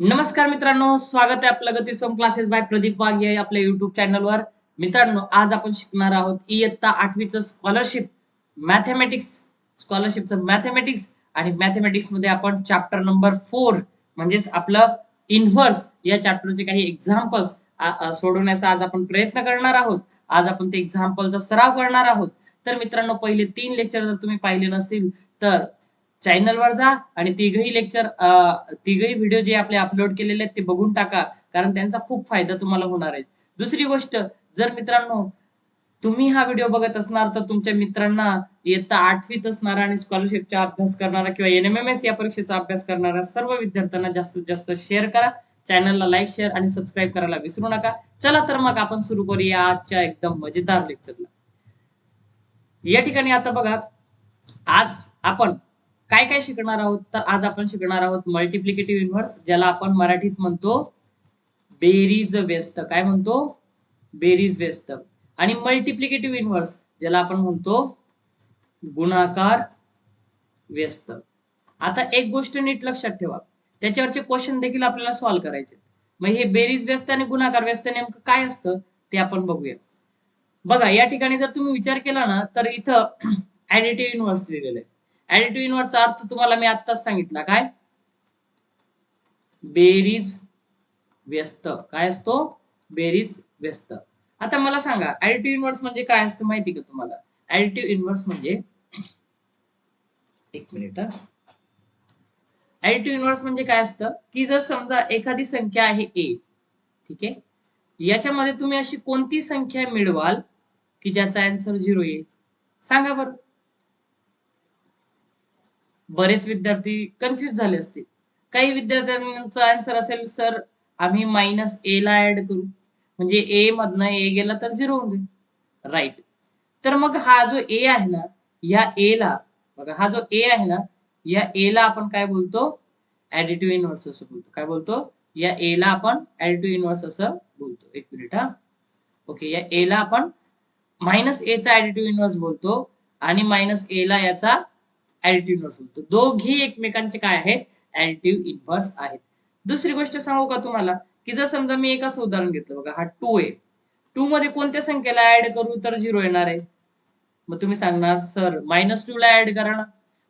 नमस्कार मित्रांनो स्वागत आहे आपलं गतिसोम क्लासेस बाय प्रदीप वाघ या आपल्या युट्यूब चॅनलवर मित्रांनो आज आपण शिकणार आहोत इयत्ता आठवीचं स्कॉलरशिप मॅथमॅटिक्स स्कॉलरशिपचं मॅथमॅटिक्स आणि मॅथमॅटिक्समध्ये आपण चॅप्टर नंबर फोर म्हणजेच आपलं इन्व्हर्स या चॅप्टरचे काही एक्झाम्पल्स सोडवण्याचा आज आपण प्रयत्न करणार आहोत. आज आपण ते एक्झाम्पलचा सराव करणार आहोत. तर मित्रांनो पहिले तीन लेक्चर जर तुम्ही पाहिले नसतील तर चॅनलवर जा आणि तिघही लेक्चर तिघही व्हिडिओ जे आपले अपलोड केलेले आहेत ते बघून टाका कारण त्यांचा खूप फायदा तुम्हाला होणार आहे. दुसरी गोष्ट जर मित्रांनो तुम्ही हा व्हिडिओ बघत असणार तर तुमच्या मित्रांना इयत्ता आठवीत असणारा आणि स्कॉलरशिपचा अभ्यास करणारा किंवा एन एम एम एस या परीक्षेचा अभ्यास करणाऱ्या सर्व विद्यार्थ्यांना जास्तीत जास्त शेअर करा. चॅनलला लाईक शेअर आणि सबस्क्राईब करायला विसरू नका. चला तर मग आपण सुरू करूया आजच्या एकदम मजेदार लेक्चरला या ठिकाणी आता बघा आज आपण काय काय शिकणार आहोत? तर आज आपण शिकणार आहोत मल्टिप्लिकेटिव्ह इन्व्हर्स ज्याला आपण मराठीत म्हणतो बेरीज व्यस्त. काय म्हणतो? बेरीज व्यस्त. आणि मल्टिप्लिकेटिव्ह इन्व्हर्स ज्याला आपण म्हणतो गुणाकार व्यस्त. आता एक गोष्ट नीट लक्षात ठेवा. त्याच्यावरचे क्वेश्चन देखील आपल्याला सॉल्व्ह करायचे. मग हे बेरीज व्यस्त आणि गुणाकार व्यस्त नेमकं काय असतं? ते आपण बघूया. बघा या ठिकाणी जर तुम्ही विचार केला ना तर इथं ऍडिटिव्ह इन्व्हर्स लिहिलेलं आहे. ऍडिटिव्ह इन्व्हर्सचा अर्थ तुम्हाला मी आत्ताच सांगितला. काय? बेरीज व्यस्त. काय असतो? बेरीज व्यस्त. आता मला सांगा ऍडिटिव्ह इन्व्हर्स म्हणजे काय असतं माहिती का तुम्हाला? ऍडिटिव्ह इन्व्हर्स म्हणजे एक मिनिट ऍडिटिव्ह इन्व्हर्स म्हणजे काय असतं? की जर समजा एखादी संख्या आहे ए ठीक आहे? याच्यामध्ये तुम्ही अशी कोणती संख्या मिळवाल की ज्याचा अँसर झिरो येईल? सांगा बरं. बरेच विद्यार्थी कन्फ्युज झाले असतील. काही विद्यार्थ्यांचा आन्सर असेल सर आम्ही मायनस ए ला ऍड करू. म्हणजे ए मधनं ए गेला तर झिरो होऊन जाईल. राईट तर मग हा जो ए आहे ना या ए ला बघा हा जो ए आहे ना या ए ला आपण काय बोलतो? ऍडिटिव्ह इन्व्हर्स असं बोलतो. काय बोलतो? या ए ला आपण ऍडिटिव्ह इन्व्हर्स असं बोलतो. एक मिनिट हा. ओके या ए ला आपण मायनस ए चा ऍडिटिव्ह इन्व्हर्स बोलतो आणि मायनस ए ला याचा ऍडिटिव्ह इन्व्हर्स बोलतो दोघी एकमेकांचे काय आहेत? ऍडिटिव्ह इन्व्हर्स आहेत. दुसरी गोष्ट सांगू का तुम्हाला? की जर समजा मी एकाच उदाहरण घेतलं बघा हा टू आहे. टू मध्ये कोणत्या संख्येला ऍड करू तर झिरो येणार आहे? मग तुम्ही सांगणार सर मायनस टू ला ऍड करा ना.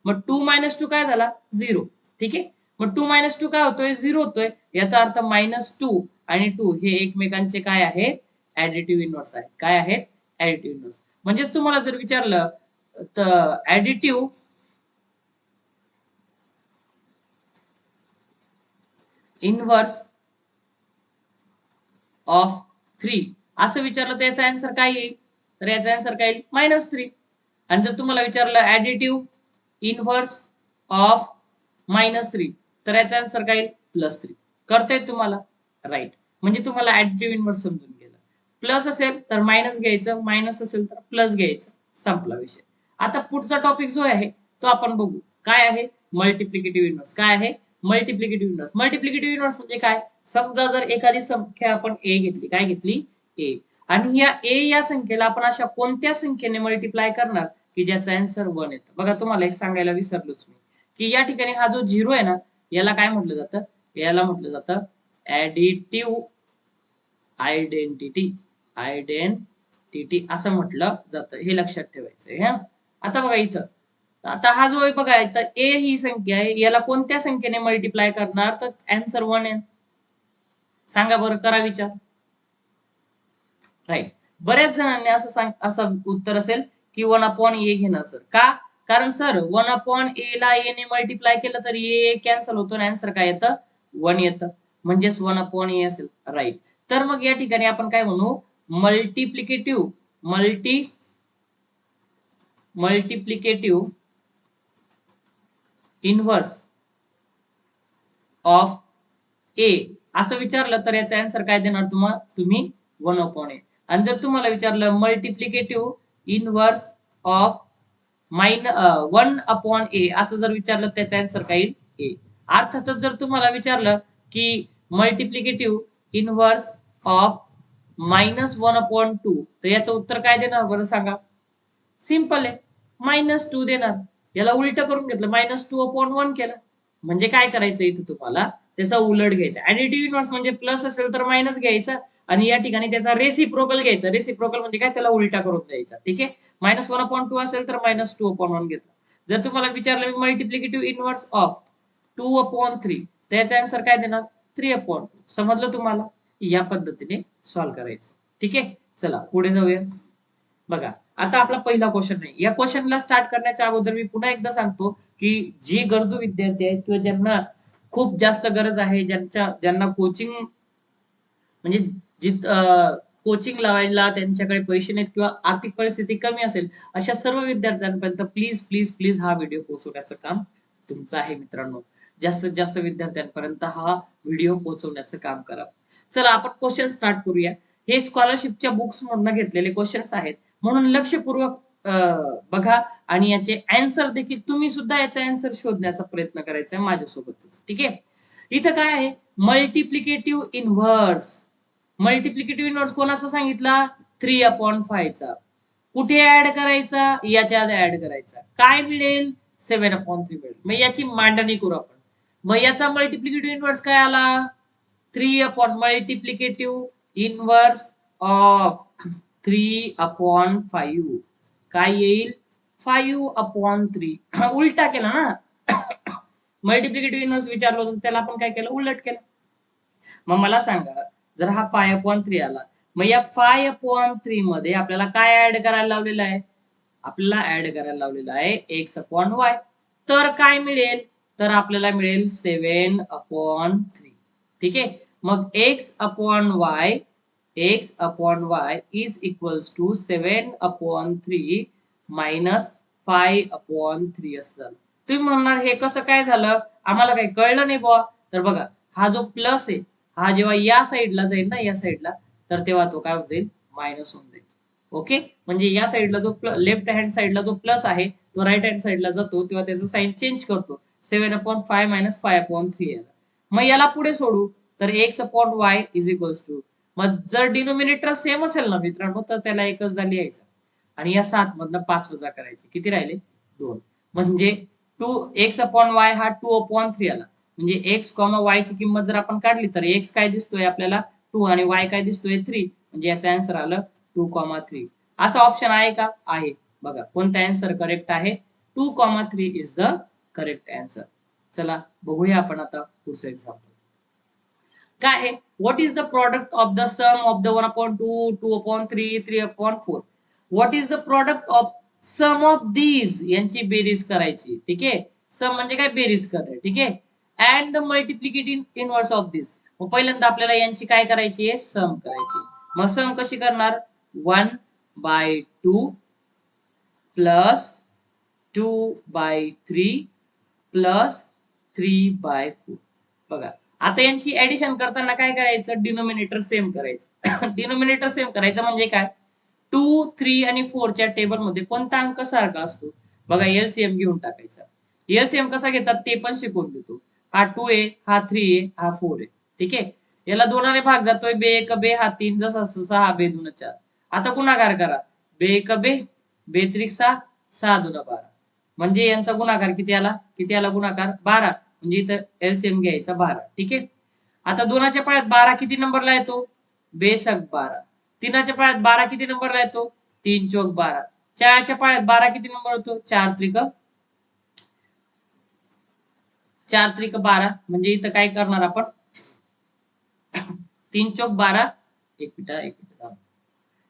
मग टू मायनस टू काय झाला? झिरो ठीक आहे? मग टू मायनस टू काय होतोय? झिरो होतोय. याचा अर्थ मायनस टू आणि टू हे एकमेकांचे काय आहेत? ऍडिटिव्ह इन्व्हर्स आहेत. काय आहेत? ऍडिटिव्ह इन्व्हर्स म्हणजेच तुम्हाला जर विचारलं तर ऍडिटिव्ह इनव्हर्स ऑफ थ्री असं विचारलं तर याचा आन्सर काय येईल? तर याचा आन्सर काय येईल? मायनस थ्री आणि जर तुम्हाला विचारलं additive inverse of minus three तर याचा आन्सर काय येईल? प्लस थ्री करता तुम्हाला? राईट म्हणजे तुम्हाला ऍडिटिव्ह इनव्हर्स समजून गेलं. प्लस असेल तर मायनस घ्यायचं. मायनस असेल तर प्लस घ्यायचं. संपला विषय. आता पुढचा टॉपिक जो आहे तो आपण बघू. काय आहे? मल्टिप्लिकेटिव्ह इन्व्हर्स काय आहे? मल्टिप्लिकेटिव्ह इन्व्हर्स मल्टिप्लिकेटिव्ह इन्व्हर्स म्हणजे काय? समजा जर एखादी संख्या आपण ए घेतली काय घेतली? ए आणि या ए या संख्येला आपण अशा कोणत्या संख्येने मल्टिप्लाय करणार? की ज्याचा अँसर वन येतं. बघा तुम्हाला एक सांगायला विसरलोच मी. की या ठिकाणी हा जो झिरो आहे ना याला काय म्हटलं जातं? याला म्हटलं जातं ऍडिटिव्ह आयडेंटिटी आयडेंटिटी असं म्हटलं जातं. हे लक्षात ठेवायचं आता बघा इथं. आता हा जो आहे बघा तर ए ही संख्या आहे याला कोणत्या संख्येने मल्टिप्लाय करणार? तर अँसर वन आहे. सांगा बरं करा विचार. राईट बऱ्याच जणांनी असं सांग असं उत्तर असेल की वन अपॉन ए घेणार सर का? कारण सर वन अपॉन ए ला ए ने मल्टिप्लाय केलं तर ए कॅन्सल होतो आणि आन्सर काय येतं? वन येतं. म्हणजेच वन अपॉन ए असेल. राईट तर मग या ठिकाणी आपण काय म्हणू? Multiplicative multi multiplicative inverse of A. असं विचारलं तर याचा आन्सर काय देणार तुम्हाला तुम्ही? वन अपॉन ए आणि जर तुम्हाला विचारलं multiplicative inverse of minus one upon A असं जर विचारलं त्याचा आन्सर काय येईल? ए अर्थातच जर तुम्हाला विचारलं की multiplicative inverse of minus one upon two तर याचं उत्तर काय देणार? बरं सांगा. सिंपल आहे. मायनस टू देणार. याला उलट करून घेतलं. मायनस टू अपॉन वन केलं. म्हणजे काय करायचं इथं तुम्हाला? त्याचा उलट घ्यायचा. ऍडिटिव्ह इनव्हर्स म्हणजे प्लस असेल तर मायनस घ्यायचा. आणि या ठिकाणी त्याचा रेसिप्रोकल घ्यायचा. रेसिप्रोकल म्हणजे काय? त्याला उलटा करून द्यायचा. ठीक आहे? मायनस वन अपॉन टू असेल तर मायनस टू अपॉन वन घेतला. जर तुम्हाला विचारलं multiplicative inverse of two upon three त्याचा आन्सर काय देणार? थ्री अपॉन टू समजलं तुम्हाला? या पद्धतीने सॉल्व्ह करायचं. ठीक आहे? चला पुढे जाऊया. बघा. आता आपला पहिला क्वेश्चन आहे या क्वेश्चनला स्टार्ट करण्याच्या अगोदर मी पुन्हा एकदा सांगतो की जे गरजू विद्यार्थी आहेत किंवा ज्यांना खूप जास्त गरज आहे ज्यांच्या ज्यांना कोचिंग म्हणजे जित कोचिंग लावायला त्यांच्याकडे पैसे नाहीत किंवा आर्थिक परिस्थिती कमी असेल अशा सर्व विद्यार्थ्यांपर्यंत प्लीज प्लीज प्लीज हा व्हिडिओ पोहोचवण्याचं काम तुमचं आहे मित्रांनो. जास्तीत जास्त विद्यार्थ्यांपर्यंत हा व्हिडिओ पोहोचवण्याचं काम करा. चला आपण क्वेश्चन स्टार्ट करूया. हे स्कॉलरशिपच्या बुक्स मधनं घेतलेले क्वेश्चन्स आहेत. म्हणून लक्षपूर्वक बघा. आणि याचे अँसर देखील तुम्ही सुद्धा याचा अँसर शोधण्याचा प्रयत्न करायचा आहे माझ्यासोबतच. ठीक आहे? इथं काय आहे? मल्टिप्लिकेटिव्ह इनव्हर्स मल्टिप्लिकेटिव्ह इनव्हर्स कोणाचा सांगितला? थ्री अपॉन फायचा कुठे ऍड करायचा? याच्या आधी ऍड करायचा. काय मिळेल? सेव्हन अपॉन थ्री मिळेल. मग याची मांडणी करू आपण. मग याचा मल्टिप्लिकेटिव्ह इनव्हर्स काय आला? Three upon multiplicative inverse of three upon five काय येईल? फाईव्ह अपॉन थ्री उलटा केला ना? मल्टिप्लिकेटिव्ह इनव्हर्स विचारलं होतं त्याला आपण काय केलं? उलट केलं. मग मला सांगा जर हा फाय अपॉन थ्री आला मग या फाय अपॉन थ्री मध्ये आपल्याला काय ऍड करायला लावलेलं आहे? आपल्याला ऍड करायला लावलेलं आहे एक्स अपॉन वाय तर काय मिळेल? तर आपल्याला मिळेल सेवन अपॉन थ्री ठीक आहे? मग X upon Y X upon Y is equals two seven upon three minus five upon three असं झालं तुम्ही म्हणणार हे कसं काय झालं? आम्हाला काही कळलं नाही बुवा. तर बघा हा जो प्लस आहे हा जेव्हा या साईडला जाईल ना या साईडला तर तेव्हा तो काय होऊन जाईल? मायनस होऊन जाईल. ओके म्हणजे या साईडला जो लेफ्ट हँड साईडला जो प्लस आहे तो राईट हँड साईडला जातो तेव्हा त्याचं साईन चेंज करतो. Seven upon five minus five upon three याला. मग याला पुढे सोडू. तर X upon Y is equals two मग जर डिनोमिनेटर सेम असेल ना मित्रांनो तर त्याला एकचदा लिहायचं. आणि या सात मधनं पाच वजा करायचे. किती राहिले? दोन. म्हणजे टू एक्स अपॉन वाय हा टू अपॉन थ्री आला. म्हणजे एक्स कॉमा वाय ची किंमत जर आपण काढली तर एक्स काय दिसतोय आपल्याला? टू आणि वाय काय दिसतोय? थ्री म्हणजे याचा आन्सर आलं टू कॉमा थ्री असा ऑप्शन आहे का? आहे. बघा कोणता आन्सर करेक्ट आहे? Two comma three is the correct answer चला बघूया आपण आता पुढचं एक्झाम्पल काय आहे? What is the product of the sum of the one upon two two upon three three upon four what is the product of sum of these यांची बेरीज करायची. ठीक? आहे सम म्हणजे काय? बेरीज करणे. ठीक? आहे and the multiplicative inverse of this मग पहिल्यांदा आपल्याला यांची काय करायची आहे? सम करायची मग सम कशी करणार? One by two plus two by three plus three by four बघा. आता यांची ऍडिशन करताना काय करायचं? डिनोमिनेटर सेम करायचं. डिनोमिनेटर सेम करायचं म्हणजे काय? टू थ्री आणि फोरच्या टेबलमध्ये कोणता अंक सारखा असतो? बघा एलसीएम घेऊन टाकायचा. एलसीएम कसा घेतात? ते पण शिकवून देतो. हा टू ए हा थ्री ए हा फोर ए ठीक आहे? याला दोनाने भाग जातोय. बे एक बे हा तीन जसा सहा बे दोन चार. आता गुणाकार करा. बे एक बे बेत्रिक सहा सहा दोन बारा. म्हणजे यांचा गुणाकार किती आला? किती आला गुणाकार? बारा. म्हणजे इथं एलसीएम घ्यायचा बारा. ठीक आहे? आता दोनाच्या पायात बारा किती नंबरला येतो? बेसक बारा. तीनाच्या पायात बारा किती नंबरला येतो? तीन चौक बारा. चारच्या पायात बारा किती नंबर होतो? चार त्रिक चार त्रिक बारा. म्हणजे इथं काय करणार आपण? तीन चौक बारा. एक मिनिट एक मिनिट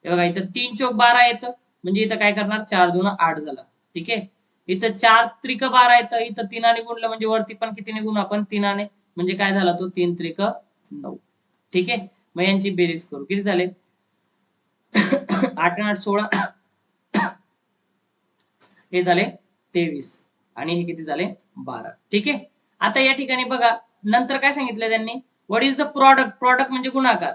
हे बघा इथं तीन चौक बारा येतं. म्हणजे इथं काय करणार? चार दोन आठ झाला. ठीक आहे? इथं चार त्रिक बारा येतं इथं तीनाने गुणलं म्हणजे वरती पण किती निघून आपण? तीनाने. म्हणजे काय झाला तो? तीन त्रिक नऊ. ठीक आहे? मग यांची बेरीज करू. किती झाले? आठ आठ सोळा. हे झाले तेवीस. आणि हे किती झाले? बारा. ठीक आहे? आता या ठिकाणी बघा. नंतर काय सांगितलं त्यांनी? What is the product product म्हणजे गुणाकार.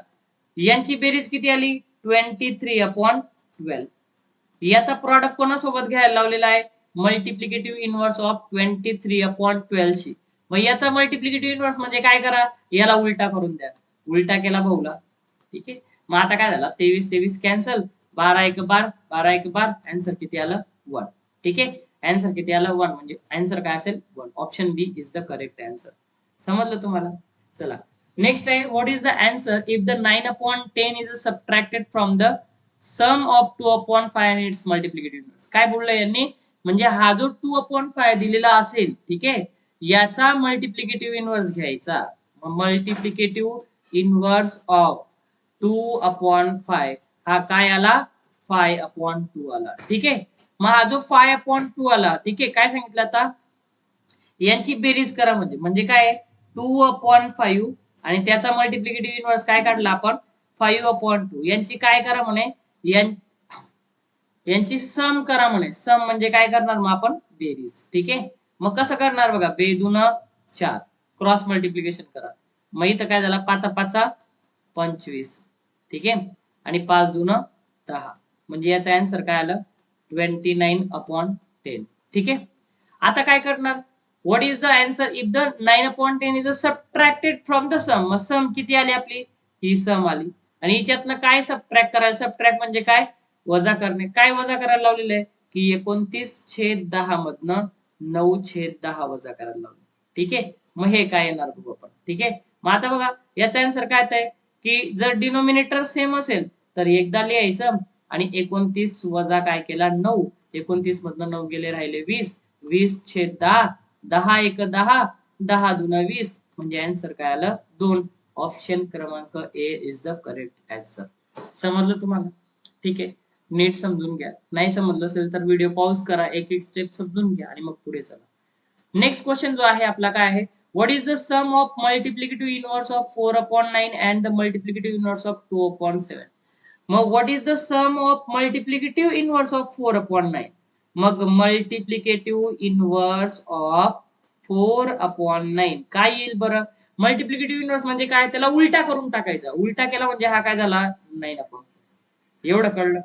यांची बेरीज किती आली? ट्वेंटी थ्री अपॉन ट्वेल्व याचा प्रॉडक्ट कोणासोबत घ्यायला लावलेला आहे? Multiplicative inverse of twenty three upon ट्वेल्वशी मग याचा मल्टिप्लिकेटिव्ह इन्व्हर्स म्हणजे काय करा? याला उलटा करून द्या. उलटा केला भाऊला ठीक आहे? मग आता काय झालं? तेवीस तेवीस कॅन्सल बारा एक बार बारा एक बार. आन्सर किती आलं? वन ठीक आहे? आन्सर किती आलं? वन म्हणजे आन्सर काय असेल? One option B is the correct answer समजलं तुम्हाला? चला. नेक्स्ट आहे what is the answer if the nine upon ten is subtracted from the sum of two upon five and its multiplicative काय बोललं यांनी? म्हणजे हा जो टू अपॉन फाय दिलेला असेल ठीक आहे याचा मल्टिप्लिकेटिव्ह इन्व्हर्स घ्यायचा. Multiplicative inverse of two upon five हा काय आला? फाय अपॉन टू आला. ठीक आहे? मग हा जो फाय अपॉन टू आला ठीक आहे काय सांगितलं आता? यांची बेरीज करा म्हणजे. म्हणजे काय? टू अपॉन फाईव्ह आणि त्याचा मल्टिप्लिकेटिव्ह इन्व्हर्स काय काढला आपण? फाईव्ह अपॉन टू यांची काय करा म्हणे? यांची सम करा म्हणे. सम म्हणजे काय करणार मग आपण? बेरीज. ठीक आहे? मग कसं करणार बघा? बेदून चार. क्रॉस मल्टिप्लिकेशन करा. मग इथं काय झालं? पाचा पाचा पंचवीस. ठीक आहे? आणि पाच दुन दहा. म्हणजे याचा आन्सर काय आलं? ट्वेंटी नाईन अपॉन टेन ठीक आहे? आता काय करणार? What is the answer if the nine upon ten is subtracted from the sum मग सम किती आली आपली? ही सम आली. आणि याच्यातनं काय सबट्रॅक्ट करायला सबट्रॅक्ट म्हणजे काय? वजा करणे. काय वजा करायला लावलेलं आहे? की एकोणतीस छेद दहा मधनं नऊ छेद दहा वजा करायला लावले. ठीक आहे? मग हे काय येणार बघू आपण. ठीक आहे? मग आता बघा याचा आन्सर काय आहे की जर डिनोमिनेटर सेम असेल तर एकदा लिहायचं आणि एकोणतीस वजा काय केला? नऊ. एकोणतीस मधनं नऊ गेले राहिले वीस. वीस छेद दहा. दहा एक दहा. दहा दुना वीस. म्हणजे आन्सर काय आलं? दोन. ऑप्शन क्रमांक A is the correct answer समजलं तुम्हाला? ठीक आहे? नीट समजून घ्या. नाही समजलं असेल तर व्हिडिओ पॉज करा एक एक स्टेप समजून घ्या आणि मग पुढे चला. नेक्स्ट क्वेश्चन जो आहे आपला काय आहे? What is the sum of multiplicative inverse of four upon nine and the multiplicative inverse of two upon seven मग what is the sum of multiplicative inverse of four upon nine मग multiplicative inverse of four upon nine काय येईल बरं? Multiplicative inverse म्हणजे काय? त्याला उलटा करून टाकायचा. उलटा केला म्हणजे हा काय झाला? नाईन अपॉन एवढं कळलं?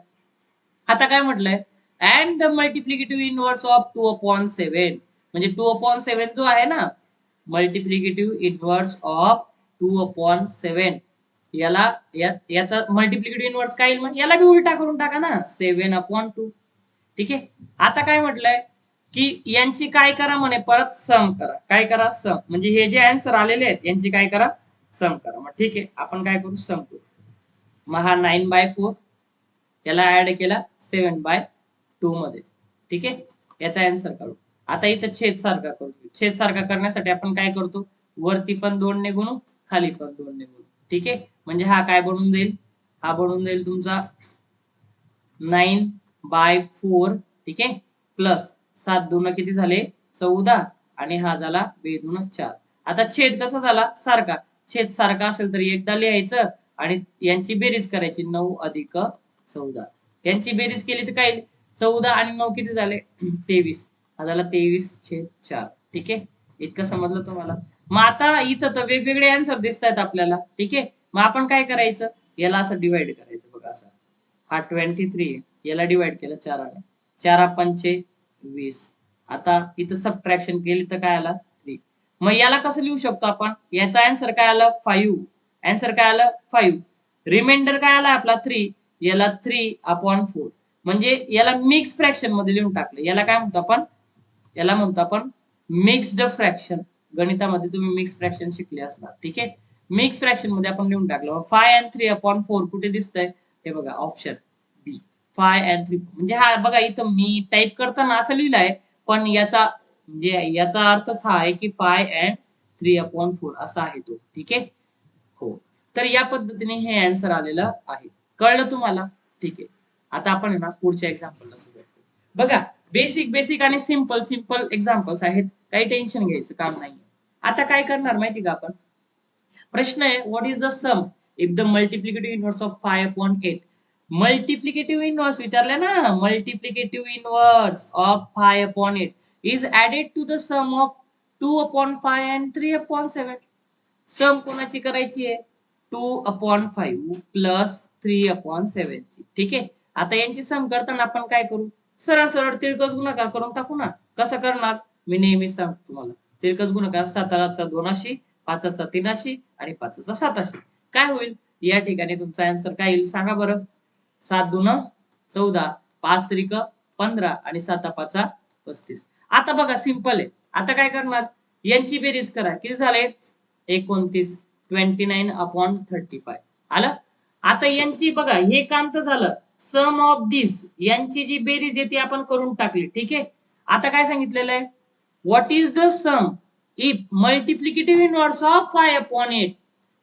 आता काय म्हटलंय? And the multiplicative inverse of two upon seven म्हणजे टू अपॉन सेव्हन जो आहे ना multiplicative inverse of two upon seven याला याचा मल्टिप्लिकेटिव्ह इनवर्स काय येईल मग याला बी उलटा करून टाका ना. सेव्हन अपॉन टू ठीक आहे? आता काय म्हटलंय? की यांची काय करा म्हणे परत सम करा. काय करा? सम म्हणजे हे जे आन्सर आलेले आहेत यांची काय करा? सम करा. मग ठीक आहे आपण काय करू? सम करू. मग हा नाईन बाय फोर याला ऍड केला सेवन बाय टू मध्ये. ठीक आहे? याचा आन्सर काढू. आता इथं छेद सारखा करू. छेद सारखा करण्यासाठी आपण काय करतो? वरती पण दोन ने गुणू खाली पण दोन ने गुणू ठीक आहे? म्हणजे हा काय बनून जाईल? हा बनून जाईल तुमचा नाईन बाय फोर ठीक आहे? प्लस सात दोन किती झाले? चौदा. आणि हा झाला बे दोन चार. आता छेद कसा झाला? सारखा. छेद सारखा असेल तर एकदा लिहायचं आणि यांची बेरीज करायची नऊ अधिक चौदा. यांची बेरीज केली तर काय? चौदा आणि नऊ किती झाले? तेवीस. हा झाला तेवीस छेद चार. ठीक आहे? इतकं समजलं तुम्हाला? मग आता इथं तर वेगवेगळे आन्सर दिसत आहेत आपल्याला. ठीक आहे? मग आपण काय करायचं? याला असं डिवाइड करायचं बघा असं. हा ट्वेंटी थ्री याला डिवाइड केलं चाराने चारा पंचे वीस. आता इथं सबट्रॅक्शन केली तर काय आला? थ्री मग याला कसं लिहू शकतो आपण? याचा आन्सर काय आलं? फाईव्ह आन्सर काय आलं? फाईव्ह रिमाइंडर काय आला आपला? थ्री याला थ्री अपॉन फोर म्हणजे याला मिक्स फ्रॅक्शनमध्ये लिहून टाकलं. याला काय म्हणतो आपण? याला म्हणतो आपण मिक्स्ड फ्रॅक्शन गणितामध्ये तुम्ही मिक्स फ्रॅक्शन शिकले असणार. ठीक आहे? मिक्स फ्रॅक्शनमध्ये आपण लिहून टाकलं. Five and three upon four कुठे दिसतंय? हे बघा option B five and three म्हणजे हा बघा इथं मी टाईप करताना असं लिहिलंय पण याचा म्हणजे याचा अर्थच हा आहे की five and three upon four असा आहे तो. ठीक आहे? हो. तर या पद्धतीने हे आन्सर आलेलं आहे. कळलं तुम्हाला? ठीक आहे. आता आपण आहे ना पुढच्या एक्झाम्पलला सुरुवात करू. बघा बेसिक बेसिक आणि सिंपल सिंपल एक्झाम्पल्स आहेत. काही टेन्शन घ्यायचं काम नाही आता काय करणार माहिती का आपण? प्रश्न आहे what is the sum if the multiplicative inverse of five upon eight multiplicative inverse विचारले ना? Multiplicative inverse of five upon eight is added to the sum of two upon five and three upon seven sum कोणाची करायची आहे? Two upon five plus three upon seven जी ठीक आहे? आता यांची सम करताना आपण काय करू? सरळ सरळ तिरकस गुणाकार करून टाकू ना. कसं करणार? मी नेहमी सांगतो तुम्हाला. तिरकस गुणाकार साताराचा दोनाशी पाचाचा तीनाशी आणि पाचाचा साताशी काय होईल? या ठिकाणी तुमचा आन्सर काय येईल? सांगा बरं. सात दोन चौदा पाच त्रिक पंधरा आणि साता पाचा पस्तीस. आता बघा सिंपल आहे. आता काय करणार? यांची बेरीज करा. किती झाले? एकोणतीस. Twenty nine upon thirty five आलं? आता यांची बघा हे काम तर झालं. सम ऑफ दिस यांची जी बेरीज आहे ती आपण करून टाकली ठीक आहे? आता काय सांगितलेलं आहे? What is the sum if multiplicative inverse of five upon eight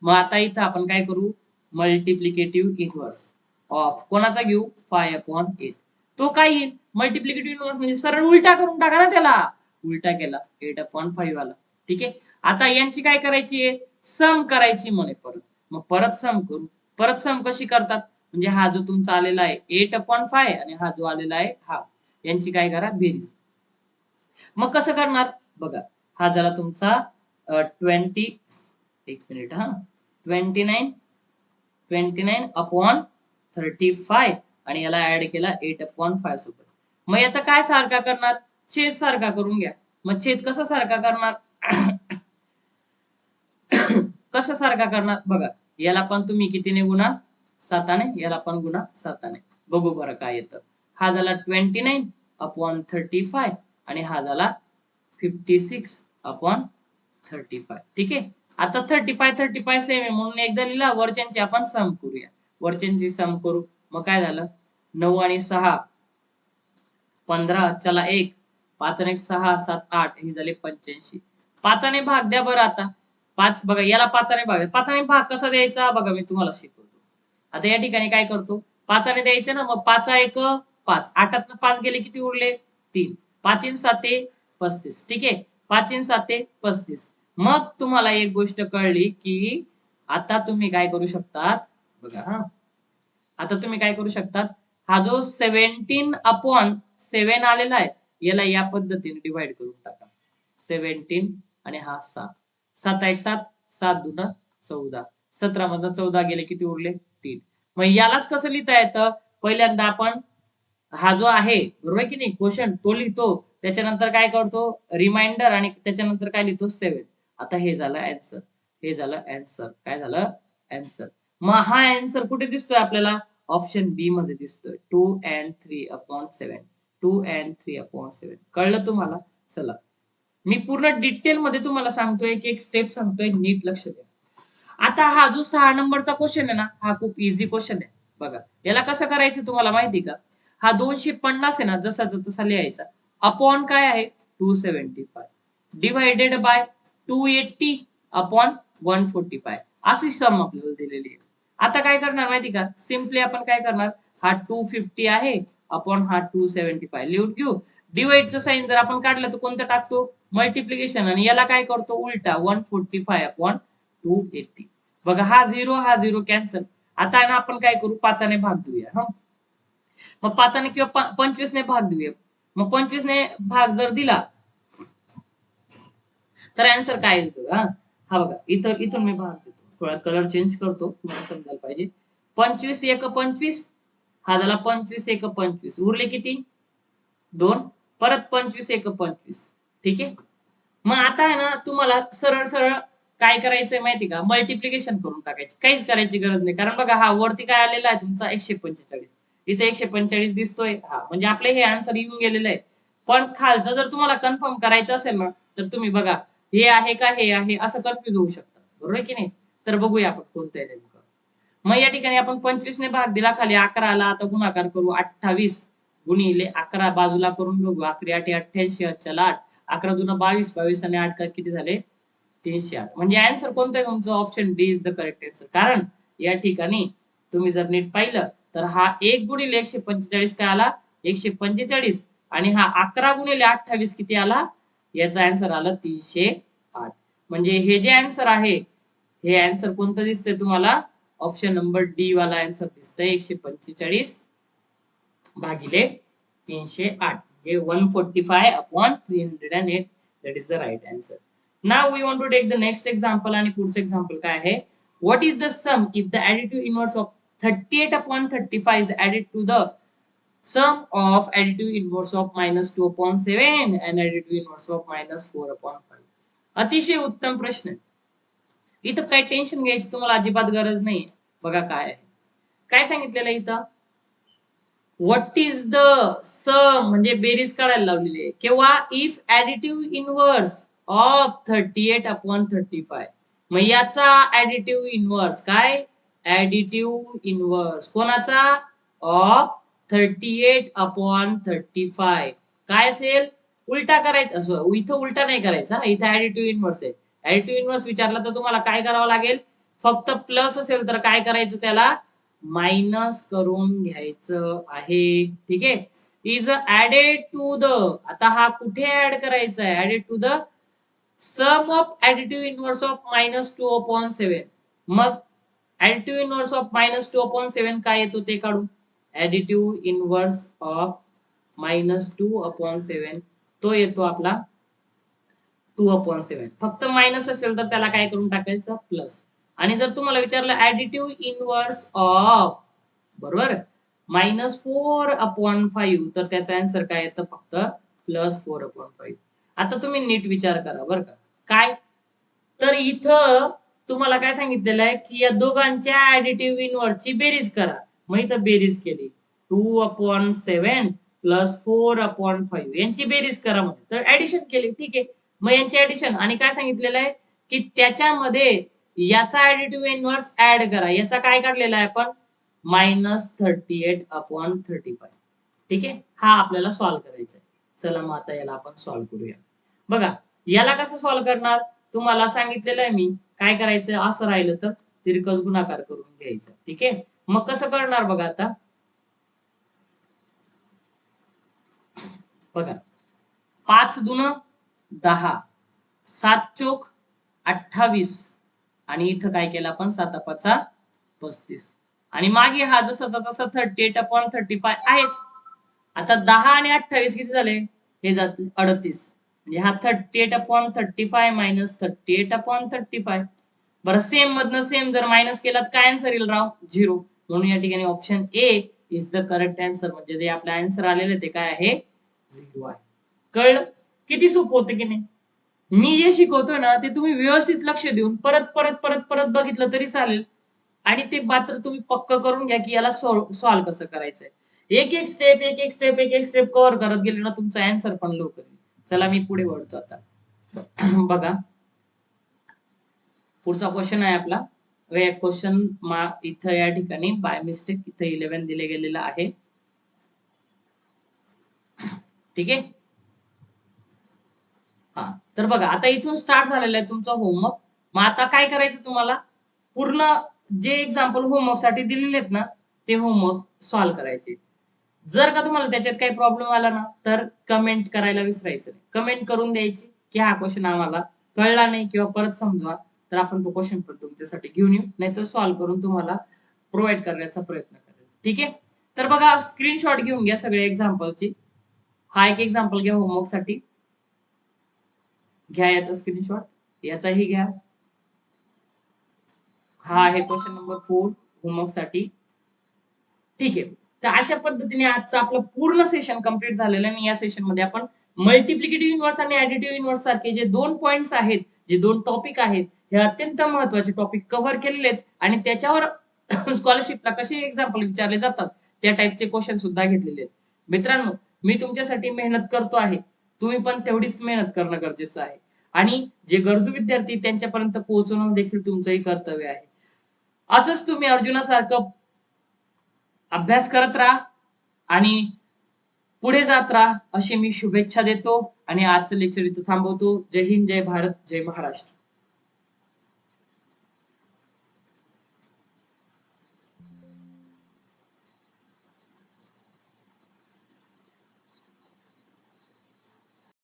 मग आता इथं आपण काय करू? मल्टिप्लिकेटिव्ह इनवर्स ऑफ कोणाचा घेऊ? फाय अपॉन एट तो काय येईल? मल्टिप्लिकेटिव्ह इनवर्स म्हणजे सरळ उलटा करून टाका ना त्याला. उलटा केला. एट अपॉन फाईव्ह आला. ठीक आहे? आता यांची काय करायची आहे? सम करायची म्हणे परत. मग परत सम करू. परत सम कशी करतात? म्हणजे हा जो तुमचा आलेला आहे एट अपॉन फाय आणि हा जो आलेला आहे हा यांची काय करा? बेरीज. मग कसं करणार? बघा हा झाला तुमचा ट्वेंटी एक मिनिट हा. Twenty nine twenty nine upon thirty five आणि याला ऍड केला एट अपॉन फाय सोबत. मग याचा काय सारखा करणार? छेद सारखा करून घ्या. मग छेद कसा सारखा करणार? कसा सारखा करणार? बघा याला पण तुम्ही कितीने गुणा? साताने. याला पण गुणा साताने. बघू बरं काय येतं. हा झाला twenty nine upon thirty five आणि हा झाला fifty six upon thirty five ठीक आहे? आता thirty five thirty five same आहे. म्हणून एकदा लिहिला वरच्यांची आपण सम करूया. वरच्यांची सम करू. मग काय झालं? नऊ आणि सहा पंधरा चला एक. पाच आणि एक सहा सात आठ. ही झाली पंच्याऐंशी. पाचाने भाग द्या बरं आता. पाच बघा याला पाचाने भाग. पाचाने भाग कसा द्यायचा? बघा मी तुम्हाला शिकवतो. आता या ठिकाणी काय करतो? पाचाने द्यायचे ना मग पाचा एक पाच. आठात पाच गेले किती उरले? तीन. पाच इन साते पस्तीस. ठीक आहे? पाचीन साते पस्तीस. मग तुम्हाला एक गोष्ट कळली की आता तुम्ही काय करू शकतात? बघा हा. आता तुम्ही काय करू शकतात? हा जो सेव्हन्टीन अपॉन सेव्हन आलेला आहे याला या पद्धतीने डिवाइड करून टाका. सेव्हन्टीन आणि हा सात. सात एक सात सात दुना चौदा. सतरा मधनं चौदा गेले किती उरले? तीन. मग यालाच कसं लिहिता येतं? पहिल्यांदा आपण हा जो आहे बरोबर की नाही? क्वेश्चन तो लिहितो. त्याच्यानंतर काय करतो? रिमाइंडर आणि त्याच्यानंतर काय लिहितो? सेवन आता हे झालं अँसर हे झालं अँसर काय झालं? अँसर मग हा अँसर कुठे दिसतोय आपल्याला? ऑप्शन बी मध्ये दिसतोय. Two and three upon seven two and three upon seven कळलं तुम्हाला? चला. मी पूर्ण डिटेलमध्ये तुम्हाला सांगतोय एक एक स्टेप सांगतोय नीट लक्ष द्या. आता हा जो सहा नंबरचा क्वेश्चन आहे ना हा खूप इझी क्वेश्चन आहे. बघा याला कसं करायचं तुम्हाला माहिती का? हा दोनशे पन्नास आहे ना जसाचा तसा लिहायचा. अपॉन काय आहे? Two seventy five divided by two eighty upon one forty five अशी सम आपल्याला दिलेली आहे. आता काय करणार माहिती का? सिम्पली आपण काय करणार? हा टू फिफ्टी आहे अपॉन हा टू सेव्हन्टी फाय लिहून घेऊ. डिवाइडचं साईन जर आपण काढलं तर कोणतं टाकतो? मल्टिप्लिकेशन आणि याला काय करतो? उलटा. One forty five upon two eighty बघा हा झिरो हा झिरो कॅन्सल आता ना आपण काय करू? पाचाने भाग देऊया हा? मग पाचाने किंवा पंचवीसने भाग देऊया. मग पंचवीसने भाग जर दिला तर आन्सर काय येतो हा? हा बघा इथं इथून मी भाग देतो. थोडा कलर चेंज करतो तुम्हाला समजायला पाहिजे. पंचवीस एक पंचवीस हा झाला पंचवीस एक पंचवीस. उरले किती? दोन. परत पंचवीस एक पंचवीस. ठीक आहे? मग आता आहे ना तुम्हाला सरळ सरळ काय करायचंय माहिती का? मल्टिप्लिकेशन करून टाकायची. काहीच करायची गरज नाही. कारण बघा हा वरती काय आलेला आहे? तुमचा एकशे पंचेचाळीस. इथे एकशे पंचेचाळीस दिसतोय. हा म्हणजे आपले हे आन्सर येऊन गेलेलं आहे. पण खालचं जर तुम्हाला कन्फर्म करायचं असेल ना तर तुम्ही बघा हे आहे का हे आहे असं कन्फ्युज होऊ शकतं. बरोबर की नाही? तर बघूया आपण कोणतं आहे नेमकं. मग या ठिकाणी आपण पंचवीसने भाग दिला. खाली अकरा आला. आता गुणाकार करू. अठ्ठावीस गुणिले अकरा. बाजूला करून बघू. अकरा आठ अठ्ठ्याऐंशी चला आठ. अकरा जुना बावीस बावीस आणि आठ किती झाले? तीनशे आठ. म्हणजे आन्सर कोणतं आहे तुमचं? Option D is the correct answer कारण या ठिकाणी तुम्ही जर नीट पाहिलं तर हा एक गुणिले एकशे पंचेचाळीस काय आला? एकशे पंचेचाळीस. आणि हा अकरा गुणिले अठ्ठावीस किती आला? याचा आन्सर आला तीनशे आठ. म्हणजे हे जे आन्सर आहे हे आन्सर कोणतं दिसतंय तुम्हाला? ऑप्शन नंबर डी वाला आन्सर दिसतंय एकशे पंचेचाळीस भागिले तीनशे आठ. म्हणजे one forty five upon three hundred and eight that is the right answer now we want to take the next example आणि पुढचं एक्झाम्पल काय आहे what is the sum if the additive inverse of thirty eight upon thirty five is added sum of additive inverse of minus 2 upon 7 and additive inverse of minus 4 upon 5 अतिशय उत्तम प्रश्न इथं काही tension घ्यायची तुम्हाला अजिबात गरज नाही बघा काय आहे काय सांगितलेलं इथं व्हॉट इज द सम म्हणजे बेरीज काढायला लावलेली आहे. किंवा if additive inverse of thirty eight upon thirty five मग याचा ऍडिटिव्ह इनवर्स काय? ऍडिटिव्ह इनवर्स कोणाचा? Of thirty eight upon thirty five काय असेल? उलटा करायचा असं इथं उलटा नाही करायचा इथं ऍडिटिव्ह इनव्हर्स आहे. ऍडिटिव्ह इनवर्स विचारला तर तुम्हाला काय करावं लागेल? फक्त प्लस असेल तर काय करायचं त्याला? मायनस करून घ्यायचं आहे. ठीक आहे? इज ऍडेड टू द आता हा कुठे ऍड करायचा आहे? Added to the sum of additive inverse of minus two upon seven मग additive inverse of minus two upon seven काय येतो ते काढू additive inverse of minus two upon seven तो येतो आपला टू अपॉन सेव्हन फक्त मायनस असेल तर त्याला काय करून टाकायचं? प्लस आणि जर तुम्हाला विचारलं ऍडिटिव्ह इनवर्स ऑफ बरोबर? मायनस फोर अपॉन फाईव्ह तर त्याचा आन्सर काय येतं? फक्त प्लस फोर अपॉन फाईव्ह आता तुम्ही नीट विचार करा बरं का. काय? तर इथं तुम्हाला काय सांगितलेलं आहे की या दोघांच्या ऍडिटिव्ह इनवर्सची बेरीज करा. मग इथं बेरीज केली. Two upon seven plus four upon five यांची बेरीज करा म्हणजे तर ऍडिशन केली. ठीक आहे. मग यांची ऍडिशन आणि काय सांगितलेलं आहे? की त्याच्यामध्ये याचा ऍडिटिव्ह इन्व्हर्स ऍड करा. याचा काय काढलेला आहे आपण? Minus thirty eight upon thirty five ठीक आहे? हा आपल्याला सॉल्व्ह करायचा आहे. चला मग आता याला आपण सॉल्व्ह करूया. बघा याला कसं सॉल्व्ह करणार? तुम्हाला सांगितलेलं आहे मी. काय करायचं? असं राहिलं तर तिरकस गुणाकार करून घ्यायचा. ठीक आहे? मग कसं करणार बघा आता? बघा. पाच दुन दहा. सात चोक अठ्ठावीस. आणि इथं काय केलं आपण? सात पाचा पस्तीस. आणि मागे हा जसा तसा thirty eight upon thirty five आहेच. आता दहा आणि अठ्ठावीस किती झाले? हे जात अडतीस. म्हणजे हा thirty eight upon thirty five minus thirty eight upon thirty five बरं सेम मधनं सेम जर मायनस केलात काय आन्सर येईल राव? झिरो म्हणून या ठिकाणी option A is the correct answer म्हणजे जे आपलं आन्सर आलेलं ते काय आहे? झिरो आहे. कळलं? किती सोपं होतं की नाही? मी जे शिकवतोय ना ते तुम्ही व्यवस्थित लक्ष देऊन परत परत परत परत बघितलं तरी चालेल. आणि ते मात्र तुम्ही पक्क करून घ्या की याला सॉल्व कसं करायचंय. एक एक स्टेप एक एक स्टेप एक एक स्टेप कव्हर करत गेले ना तुमचा अँसर पण लवकर चला मी पुढे वळतो आता. बघा. पुढचा क्वेश्चन आहे आपला. क्वेश्चन मा इथं या ठिकाणी बाय मिस्टेक इथं इलेव्हन दिले गेलेलं आहे. ठीक आहे? हा. तर बघा आता इथून स्टार्ट झालेलं आहे तुमचं होमवर्क मग आता काय करायचं तुम्हाला? पूर्ण जे एक्झाम्पल होमवर्कसाठी दिलेले आहेत ना ते होमवर्क सॉल्व्ह करायचे. जर का तुम्हाला त्याच्यात काही प्रॉब्लेम आला ना तर कमेंट करायला विसरायचं नाही. कमेंट करून द्यायची की हा क्वेश्चन आम्हाला कळला नाही किंवा परत समजवा तर आपण तो क्वेश्चन पण तुमच्यासाठी घेऊन येऊ. नाहीतर सॉल्व्ह करून तुम्हाला प्रोव्हाइड करण्याचा प्रयत्न करेल. ठीक आहे? तर बघा स्क्रीनशॉट घेऊन घ्या सगळ्या एक्झाम्पलची हा एक एक्झाम्पल घ्या होमवर्कसाठी. घ्या याचा स्क्रीनशॉट याचाही घ्या. हा आहे क्वेश्चन नंबर फोर होमवर्कसाठी ठीक आहे. तर अशा पद्धतीने आजचं आपलं पूर्ण सेशन कंप्लीट झालेलं आणि या सेशनमध्ये आपण मल्टिप्लिकेटिव्ह युनिव्हर्स आणि ऍडिटिव्ह युनिव्हर्स सारखे जे दोन पॉइंट्स आहेत जे दोन टॉपिक आहेत हे अत्यंत महत्त्वाचे टॉपिक कव्हर केलेले आहेत आणि त्याच्यावर स्कॉलरशिपला कसे एक्झाम्पल विचारले जातात त्या टाईपचे क्वेश्चन सुद्धा घेतलेले आहेत. मित्रांनो मी तुमच्यासाठी मेहनत करतो आहे. तुम्ही पण तेवढीच मेहनत करणं गरजेचं आहे. आणि जे गरजू विद्यार्थी त्यांच्यापर्यंत पोहोचवणं देखील तुमचंही कर्तव्य आहे. असंच तुम्ही अर्जुनासारखं अभ्यास करत राहा आणि पुढे जात राहा अशी मी शुभेच्छा देतो आणि आजचं लेक्चर इथं थांबवतो. जय हिंद जय भारत जय महाराष्ट्र.